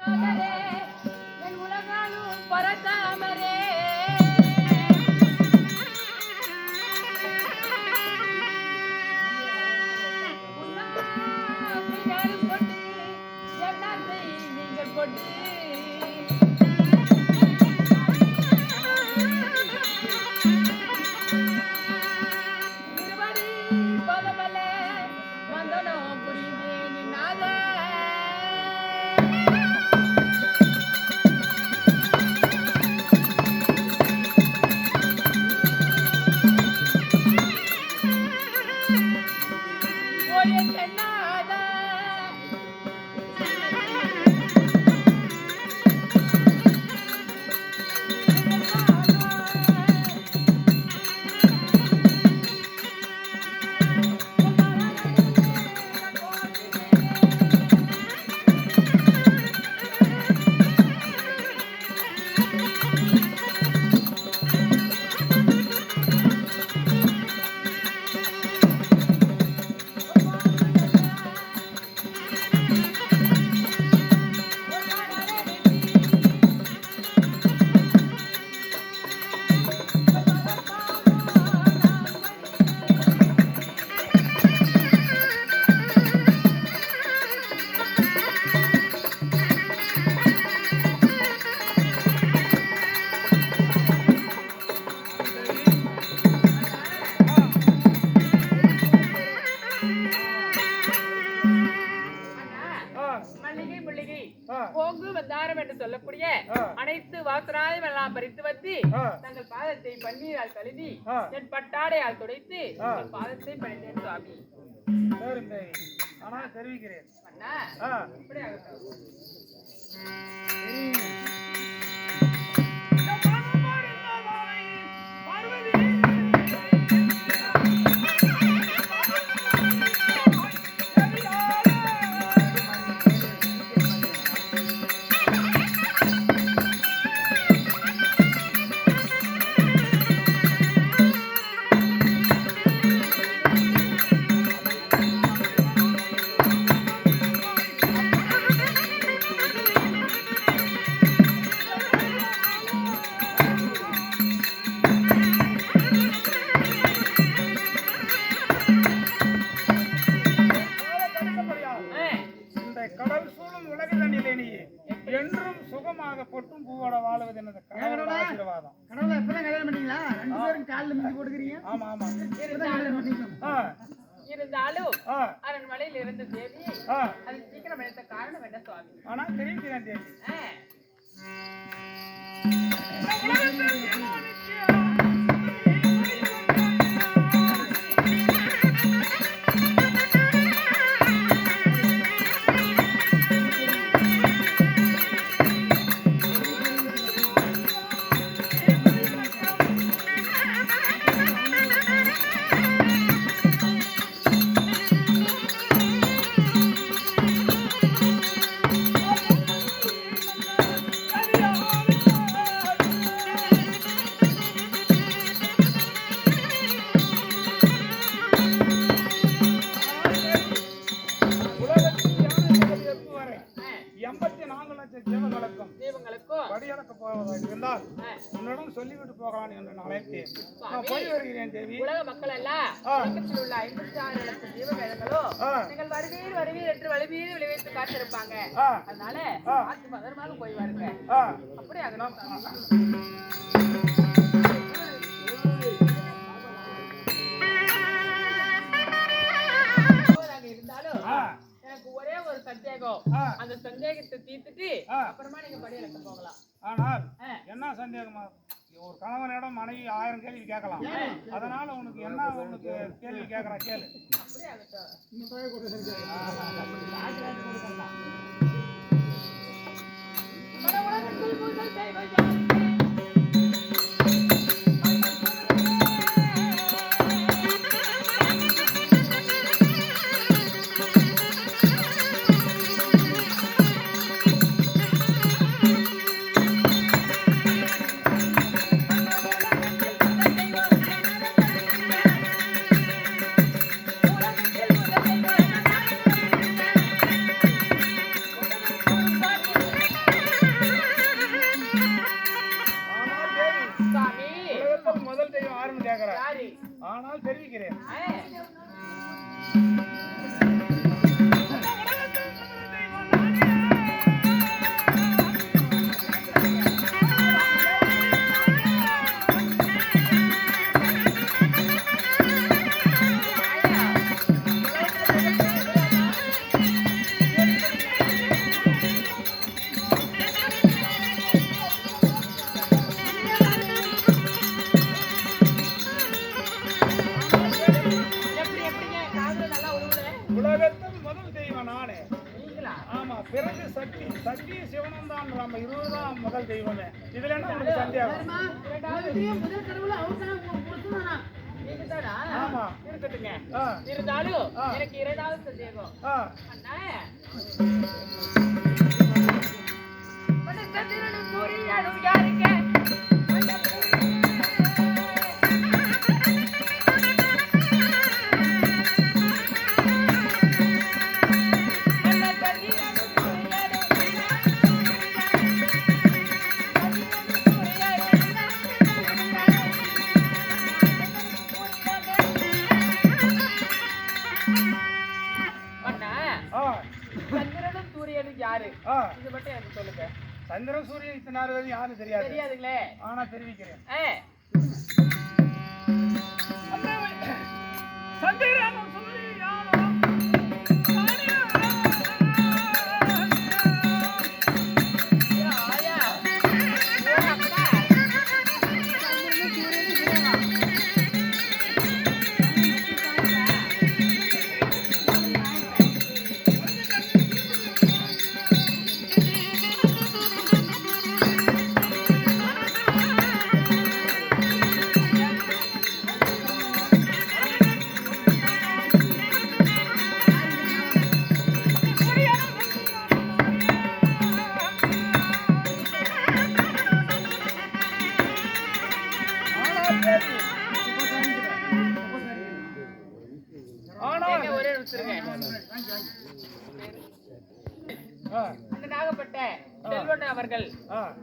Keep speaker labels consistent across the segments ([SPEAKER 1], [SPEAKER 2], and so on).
[SPEAKER 1] என் போங்கு வந்தாரம் என்று சொல்லக்கூடிய. அனைத்து வாசனாயும் எல்லாம் பறித்து வந்து
[SPEAKER 2] ஆ.
[SPEAKER 1] தங்கள் பாதத்தை பன்னீரால் கழுவி. என் பட்டாடையால் துடைத்து பாதத்தை பணிந்தேன் சுவாமி.
[SPEAKER 2] தெரிவிக்கிறேன். பூவோட வாழ்வது ஆசீர்வாதம்.
[SPEAKER 3] இப்பதான் கல்யாணம் பண்ணீங்களா ரெண்டு பேரும் காலில் மிஞ்சி போட்டுக்கிறீங்க?
[SPEAKER 2] ஆமா ஆமா.
[SPEAKER 3] இப்பதான் கல்யாணம் பண்ணீங்க
[SPEAKER 2] ஆ.
[SPEAKER 1] இருந்தாலும் அரண்மனையில் இருந்த தேவி அது சீக்கிரம் எடுத்த காரணம் என்ன சுவாமி?
[SPEAKER 2] ஆனா தெரிவிக்கிறேன் தேவி.
[SPEAKER 1] உள்ள ஐம்பத்தி ஆறு லட்சம் ஜீவவேதங்களோ
[SPEAKER 2] ஆ.
[SPEAKER 1] நீங்கள் வருவீர் வருவீர் என்று வலுவீர் விளைவித்து காத்திருப்பாங்க அதனால. பார்த்து பத்திரமாக போய் வருங்க
[SPEAKER 2] ஆ
[SPEAKER 1] அப்படி ஆகணும் நாங்க இருந்தாலும்
[SPEAKER 2] ஆ
[SPEAKER 1] எனக்கு ஒரே ஒரு சந்தேகம். அந்த சந்தேகத்தை தீர்த்துட்டு. அப்புறமா நீங்க படியலுக்கு போகலாம்
[SPEAKER 2] ஆனால். என்ன சந்தேகமா ஒரு கணவனிடம் மனைவி ஆயிரம் கேள்வி கேட்கலாம். அதனால உனக்கு என்ன உனக்கு கேள்வி கேட்கறா கேளு. ஆனால் தெரிவிக்கிறேன். பிறகு சக்தி சக்தி சிவனும் தான் நம்ம இருவரும் முதல் தெய்வமே. இதுல என்ன உங்களுக்கு சந்தேகம்?
[SPEAKER 3] முதல் கடவுள் அவர் தான்
[SPEAKER 1] தானா
[SPEAKER 2] ஆமா.
[SPEAKER 1] இருக்கட்டுங்க. இருந்தாலும். எனக்கு இரண்டாவது சந்தேகம். அண்ணா. உன்னை
[SPEAKER 2] யாரும் தெரியாது.
[SPEAKER 1] தெரியாதுங்களே.
[SPEAKER 2] ஆனா தெரிவிக்கிறேன்.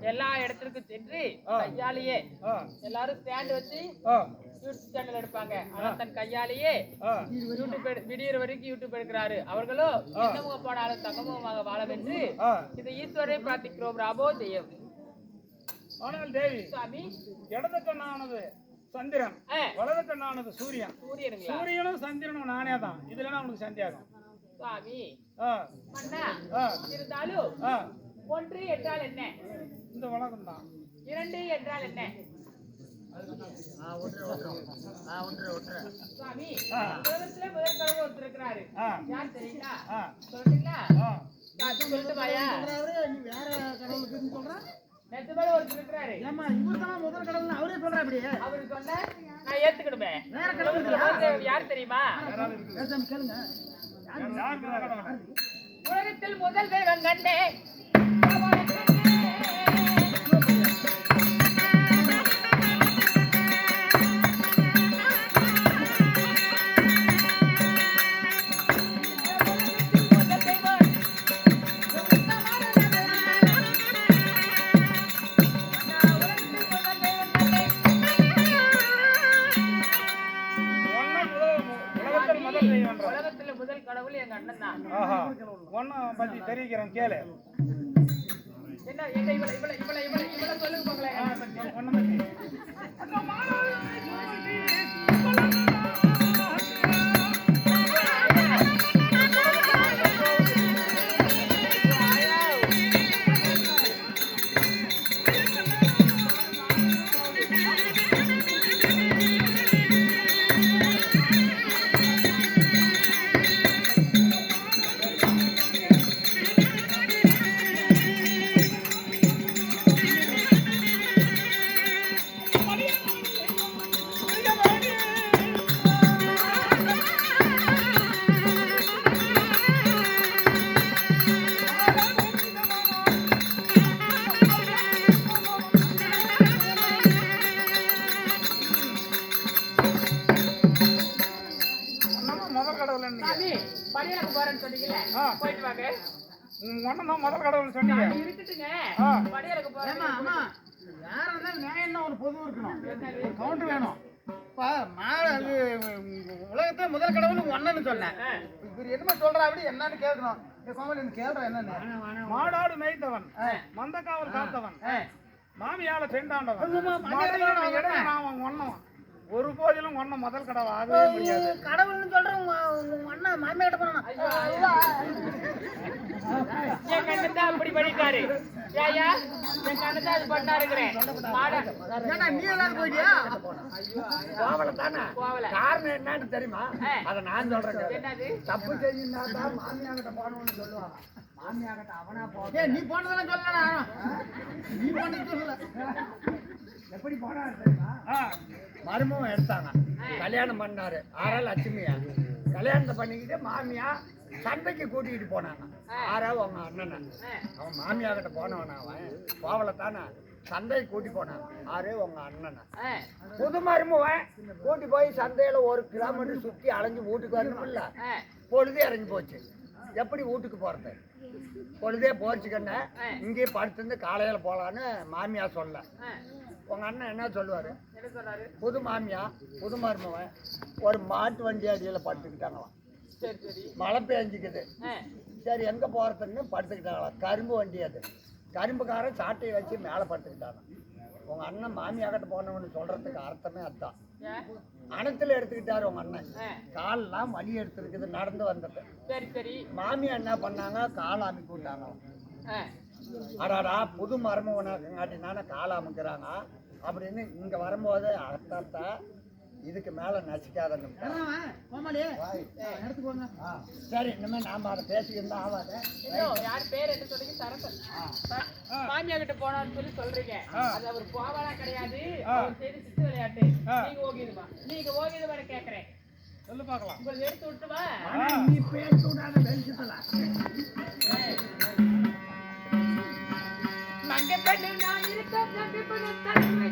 [SPEAKER 1] எல்லா இடத்திற்கும் சென்று. கையாலேயே எல்லாரும் ஸ்டாண்ட் வச்சு யூடியூப் சேனல் எடுப்பாங்க. ஆனா தன் கையாலேயே. யூடியூப் விடியற வரைக்கும் யூடியூப் எடுக்கிறாரு. அவர்களோ இன்னமும் போனாலும் தங்கமுகமாக வாழ வென்று. இந்த ஈஸ்வரை பிரார்த்திக்கிறோம். ராபோ ஜெயம்.
[SPEAKER 2] ஆனால் தேவி
[SPEAKER 1] சாமி
[SPEAKER 2] இடது கண்ணானது சந்திரன் வலது கண்ணானது சூரியன். சூரியனும் சந்திரனும் நானே தான் இதுல உங்களுக்கு சந்தேகம் ஆ,
[SPEAKER 1] இருந்தாலும். ஒன்று என்றால் என்ன?
[SPEAKER 2] இந்த உலகம் தான்
[SPEAKER 1] இரண்டு என்றால் என்ன? சுவாமி
[SPEAKER 2] ஆ.
[SPEAKER 1] உலகத்துல முதல் கடவுள் ஒருத்தர் இருக்கிறாரு.
[SPEAKER 2] ஆ.
[SPEAKER 1] யார் தெரியுங்களா
[SPEAKER 2] ஆ,
[SPEAKER 1] சொல்றீங்களா?
[SPEAKER 2] ஆ.
[SPEAKER 1] சொல்லிட்டு வாயா
[SPEAKER 3] நீ வேற கடவுளுக்கு சொல்ற.
[SPEAKER 1] நெத்துமலை ஒருத்தர் இருக்கிறாரு.
[SPEAKER 3] ஏமா இவர் தான் முதல் கடவுள் அவரே சொல்றா அப்படியே
[SPEAKER 1] அவரு சொன்ன நான் ஏத்துக்கிடுமே.
[SPEAKER 3] வேற கடவுள்
[SPEAKER 1] யார் தெரியுமா?
[SPEAKER 3] கேளுங்க?
[SPEAKER 1] உலகத்தில் முதல் தெய்வம் கண்டே
[SPEAKER 2] உலகத்தில் முதல்
[SPEAKER 1] கடவுள் எங்க அண்ணன் தான்
[SPEAKER 2] ஒன்னும் பத்தி தெரிவிக்கிறேன் கேளு.
[SPEAKER 1] என்ன இவள இவள இவள இவள இவள சொல்லுங்க
[SPEAKER 2] ஒன்னும் பத்தி
[SPEAKER 3] ஏமா அம்மா யாரா இருந்தாலும் நியாயம் என்ன ஒரு பொது இருக்கணும்? கவுண்டர் வேணும். அப்பா மாடு அது உலகத்துல முதல் கடவுள் ஒன்னு சொன்னேன். இவர் என்னமா சொல்றா அப்படி என்னன்னு கேட்கணும். இந்த கோமல் கேள்றா என்னன்னு?
[SPEAKER 2] மாடாடு மேய்த்தவன் மந்தக்காவல் காத்தவன். மாமியால
[SPEAKER 3] ஆமா,
[SPEAKER 2] நான் ஒன்னவன் ஒரு போதிலும் ஒன்ன முதல் கடவை ஆகவே முடியாது.
[SPEAKER 3] கடவுள்னு சொல்றேன் உங்க அண்ணன் மாமியா கிட்ட போனா.
[SPEAKER 1] என் அப்படி பண்ணிட்டாரு. ஏயா என் கண்ணத்தை அது பண்ணாருங்கிறேன் மாட
[SPEAKER 3] ஏன்னா நீ எல்லாரும் போயிட்டியா?
[SPEAKER 4] கோவலை தானே?
[SPEAKER 1] கோவலை.
[SPEAKER 4] காரணம் என்னன்னு தெரியுமா. அதை நான் சொல்றேன்.
[SPEAKER 1] என்னது?
[SPEAKER 4] தப்பு செஞ்சிருந்தா தான் மாமியாங்கிட்ட போகணும்னு சொல்லுவாங்க மாமியாங்கிட்ட அவனா போ
[SPEAKER 3] ஏ நீ போனதெல்லாம் சொல்லலடா. நீ போனது சொல்லல.
[SPEAKER 4] எப்படி போனாரு மருமகம் எடுத்தாங்க. கல்யாணம் பண்ணாரு. ஆறா லட்சுமியா. கல்யாணத்தை பண்ணிக்கிட்டு மாமியா சந்தைக்கு கூட்டிகிட்டு போனாங்க. ஆறா அவங்க அண்ணனை. அவன் மாமியா கிட்ட போனவனா அவன். போவல தானே. சந்தைக்கு கூட்டி போனான். ஆறு உங்க அண்ணனை. புது மருமவன் கூட்டி போய் சந்தையில ஒரு கிலோமீட்டர் சுத்தி அலைஞ்சு வீட்டுக்கு வரணும்ல. பொழுதே இறங்கி போச்சு. எப்படி வீட்டுக்கு போறது? பொழுதே போச்சுக்கண்ண. இங்கேயே படுத்திருந்து காலையில போலான்னு மாமியா சொல்ல.
[SPEAKER 1] ஆ.
[SPEAKER 4] உங்க அண்ணன் என்ன சொல்லுவாரு?
[SPEAKER 1] என்ன சொல்றாரு
[SPEAKER 4] புது மாமியா புது மருமவன் ஒரு மாட்டு வண்டி அடியில் படுத்துக்கிட்டாங்களாம்.
[SPEAKER 1] சரி சரி.
[SPEAKER 4] மழை பெஞ்சிக்குது. சரி எங்கே போகிறதுன்னு படுத்துக்கிட்டாங்களாம். கரும்பு வண்டி அது. கரும்புக்காரன் சாட்டையை வச்சு மேலே படுத்துக்கிட்டாங்க உங்கள் அண்ணன் மாமியாகிட்ட போனவன்னு சொல்கிறதுக்கு அர்த்தமே அதுதான்? அணத்தில் எடுத்துக்கிட்டாரு உங்கள் அண்ணன்.
[SPEAKER 1] ஆ.
[SPEAKER 4] கால்லாம் வலி எடுத்துருக்குது நடந்து வந்தது.
[SPEAKER 1] சரி சரி.
[SPEAKER 4] மாமியா என்ன பண்ணாங்க? கால் அமைக்க விட்டாங்களாம். அடாடா புது மருமகனாக்கங்காட்டி தானே கால் அமைக்கிறாங்க அப்படின்னு இங்கே வரும்போது அர்த்தத்தா இதுக்கு மேலே ஆ, சரி இனிமே நாம அதை பேசிக்கிருந்தா ஆகாது
[SPEAKER 1] யார் பேர் என்ன சொல்றீங்க? சரசன். மாமியா கிட்ட போனான்னு சொல்லி சொல்றீங்க. அது அவர் போவாலா கிடையாது. அவர் செய்து சித்து விளையாட்டு. நீங்க ஓகிதுமா நீங்க ஓகிதுமா கேக்குறேன்.
[SPEAKER 2] சொல்லு பார்க்கலாம்.
[SPEAKER 1] உங்களை எடுத்து விட்டுமா
[SPEAKER 4] நீ பேசி விடாத வெளிச்சத்துல
[SPEAKER 1] மங்க பெண்ணு நான் இருக்க தம்பி பண்ண தலைமை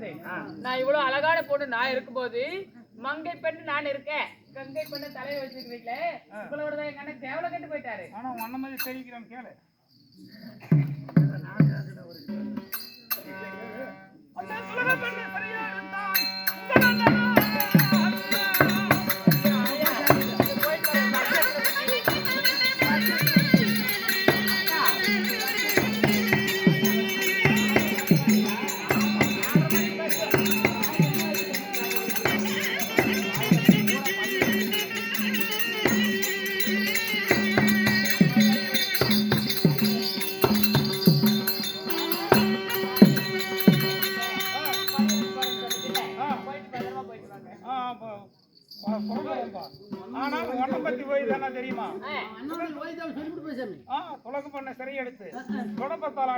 [SPEAKER 3] இருக்குது
[SPEAKER 1] நான் இவ்வளவு அழகான பொண்ணு நான் இருக்கும்போது மங்கை பெண்ணு நான் இருக்கேன். கங்கை பெண்ணு தலையை வச்சிருக்கீங்களே இவ்வளவு தான் எங்க அண்ணன் கேவலம் கட்டு போயிட்டாரு.
[SPEAKER 2] ஆனா உன்ன மாதிரி தெரிவிக்கிறேன் கேளு. சரியா?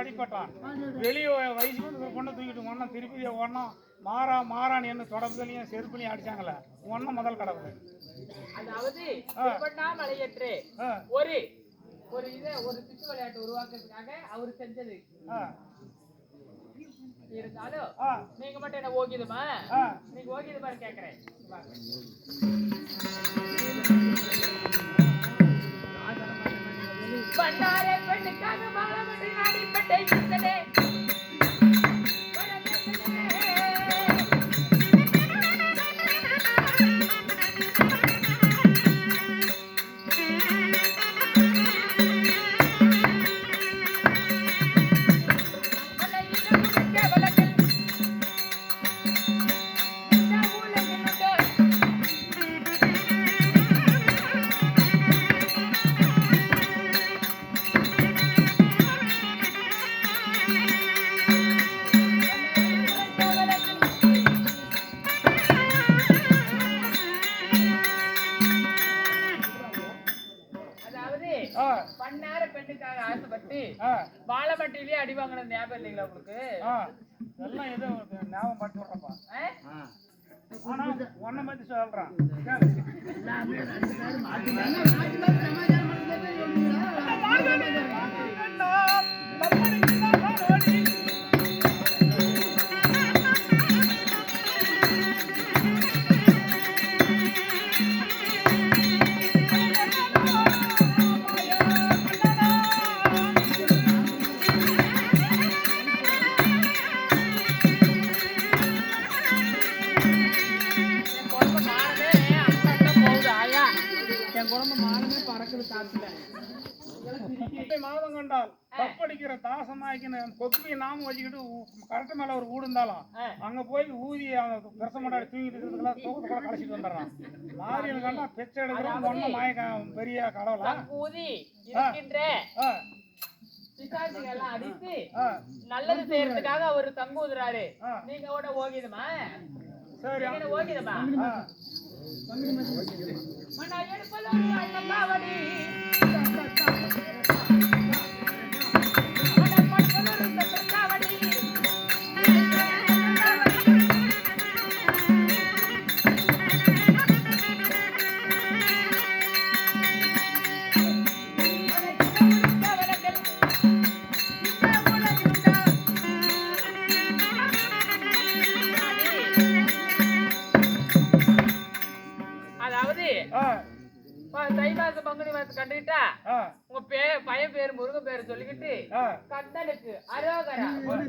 [SPEAKER 2] அடிபட்டான் வெளியே வயசு ஒரு பொண்ணை தூக்கிட்டு ஒன்னா திருப்பி ஒன்னா மாறா மாறான் என்ன தொடப்பத்துலயும் செருப்புலையும் அடிச்சாங்களே ஒன்னும் முதல் கடவுள்.
[SPEAKER 1] அதாவது மலையற்று ஒரு ஒரு இதை ஒரு சித்து விளையாட்டு உருவாக்குறதுக்காக அவர் செஞ்சது. இருந்தாலும் நீங்க மட்டும் என்ன ஓகிதுமா. நீங்க ஓகிதுமா கேக்குறேன். பண்ணாரே பெண்ணுக்காக மாலமட்டி நாடிப்பட்டே இருந்ததே பட்டி என்
[SPEAKER 2] மாதம் கண்டால் தப்படிக்கிற தாசமாய்க்கின கொப்பி நாம வச்சுக்கிட்டு கரெக்ட் மேல ஒரு வீடு இருந்தாலும். அங்க போய் ஊதி அவன் பிரச மாட்டாடி தூங்கிட்டு இருக்கிறதுல தூக்கத்தை கூட கழிச்சிட்டு வந்துடுறான். மாரியன் கண்டா பிச்சை எடுக்கிறோம் ஒன்னும் மயக்க பெரிய கடவுளா?
[SPEAKER 1] ஊதி இருக்கின்ற
[SPEAKER 2] ஆ,
[SPEAKER 1] பிசாசுகள் எல்லாம் அடித்து நல்லது செய்யறதுக்காக அவர் தங்கு ஊதுறாரு.
[SPEAKER 2] ஆ.
[SPEAKER 1] நீங்க ஓட ஓகிதுமா?
[SPEAKER 2] சரி
[SPEAKER 1] ஓகிதமா. மன்னா அண்ணங்காவடி மன்னா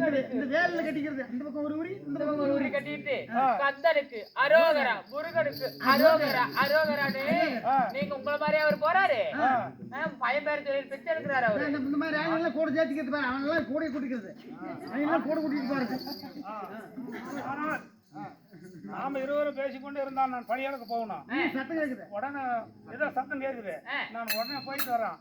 [SPEAKER 1] இந்த
[SPEAKER 3] வேலையில கட்டிக்கிறது. அந்த பக்கம் ஒரு உரி
[SPEAKER 1] இந்த பக்கம் ஒரு உரி கட்டிட்டு. கந்தனுக்கு அரோகரா முருகனுக்கு அரோகரா அரோகரான்னு
[SPEAKER 2] ஆ.
[SPEAKER 1] நீங்க உங்கள மாதிரி அவர் போறாரு? பையன் பேரு சொல்லி பிச்சை எடுக்கிறாரு அவரு.
[SPEAKER 3] இந்த இந்த மாதிரி ஆளுங்கெல்லாம் கூட சேர்த்துக்கிறது பாரு அவன் எல்லாம் கூட கூட்டிக்கிறது. அவங்க எல்லாம் கூட கூட்டிட்டு பாருங்க
[SPEAKER 2] ஆ. ஆனால், நாம இருவரும் பேசிக்கொண்டு இருந்தால் நான் பணியாளருக்கு போகணும்.
[SPEAKER 3] சத்தம் கேக்குது.
[SPEAKER 2] உடனே ஏதோ சத்தம் கேட்குது
[SPEAKER 1] ஆ.
[SPEAKER 2] நான் உடனே போயிட்டு வரேன்